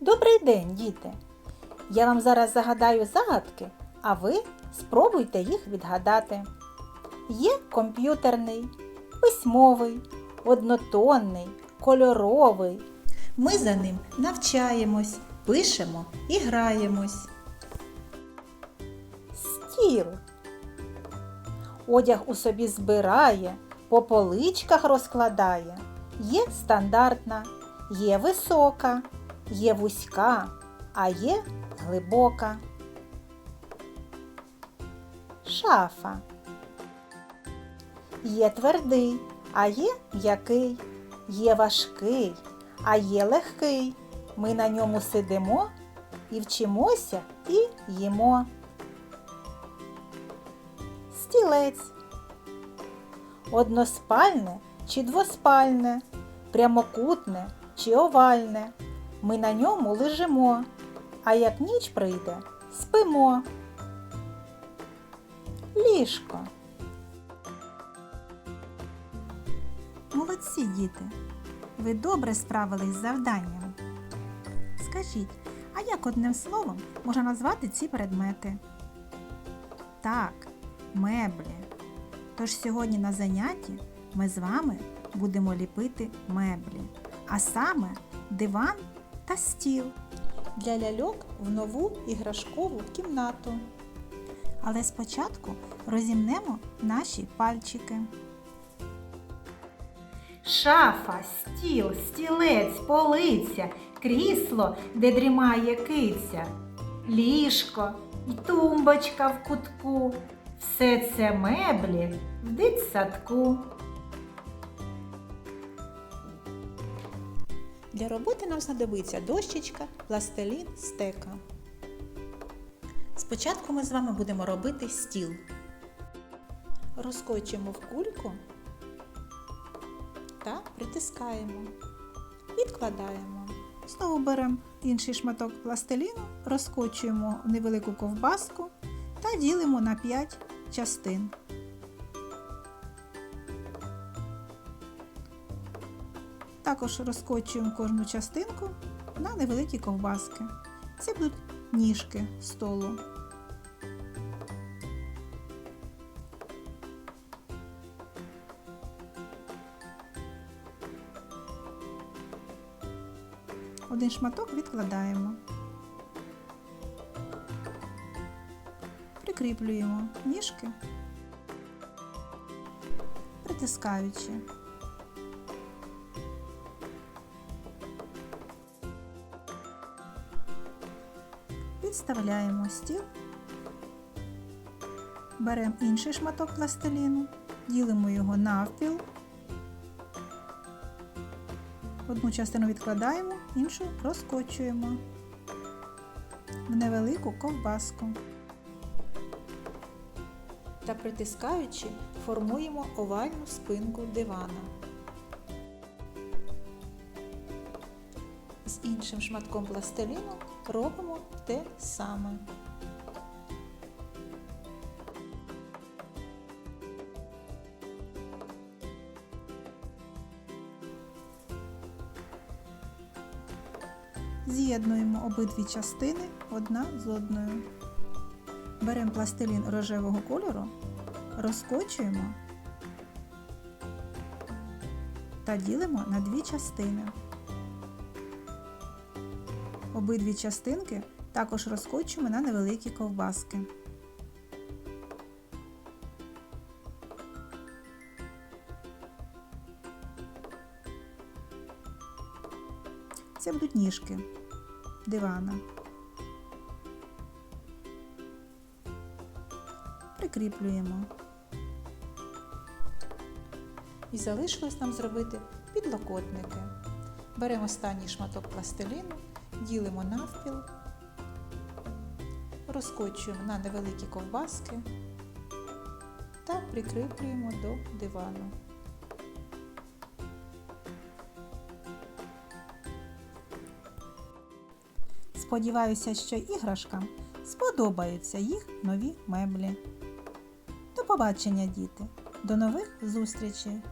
Добрий день, діти! Я вам зараз загадаю загадки, а ви спробуйте їх відгадати. Є комп'ютерний, письмовий, однотонний, кольоровий. Ми за ним навчаємось, пишемо і граємось. Стіл. Одяг у собі збирає, по поличках розкладає. Є стандартна, є висока, є вузька, а є глибока. Шафа. Є твердий, а є м'який, є важкий, а є легкий. Ми на ньому сидимо і вчимося і їмо. Стілець. Односпальне чи двоспальне, прямокутне чи овальне. Ми на ньому лежимо, а як ніч прийде, спимо. Ліжко. Молодці, діти. Ви добре справились з завданням. Скажіть, а як одним словом можна назвати ці предмети? Так, меблі. Тож сьогодні на занятті ми з вами будемо ліпити меблі, а саме диван та стіл для ляльок в нову іграшкову кімнату. Але спочатку розімнемо наші пальчики. Шафа, стіл, стілець, полиця, крісло, де дрімає киця, ліжко і тумбочка в кутку. Все це меблі в дитсадку. Для роботи нам знадобиться дощечка, пластилін, стека. Спочатку ми з вами будемо робити стіл. Розкочуємо в кульку та притискаємо. Відкладаємо. Знову беремо інший шматок пластиліну, розкочуємо невелику ковбаску та ділимо на 5 частин. Також розкочуємо кожну частинку на невеликі ковбаски. Це будуть ніжки столу. Один шматок відкладаємо. Прикріплюємо ніжки, притискаючи. Підставляємо стіл, беремо інший шматок пластиліну, ділимо його навпіл. Одну частину відкладаємо, іншу розкочуємо в невелику ковбаску. Та притискаючи, формуємо овальну спинку дивана. З іншим шматком пластиліну робимо те саме. З'єднуємо обидві частини одна з одною. Беремо пластилін рожевого кольору, розкочуємо та ділимо на дві частини. Обидві частинки також розкочуємо на невеликі ковбаски. Це будуть ніжки дивана. Прикріплюємо. І залишилось нам зробити підлокотники. Беремо останній шматок пластиліну, ділимо навпіл, розкочуємо на невеликі ковбаски та прикріплюємо до дивану. Сподіваюся, що іграшкам сподобаються їх нові меблі. До побачення, діти! До нових зустрічей!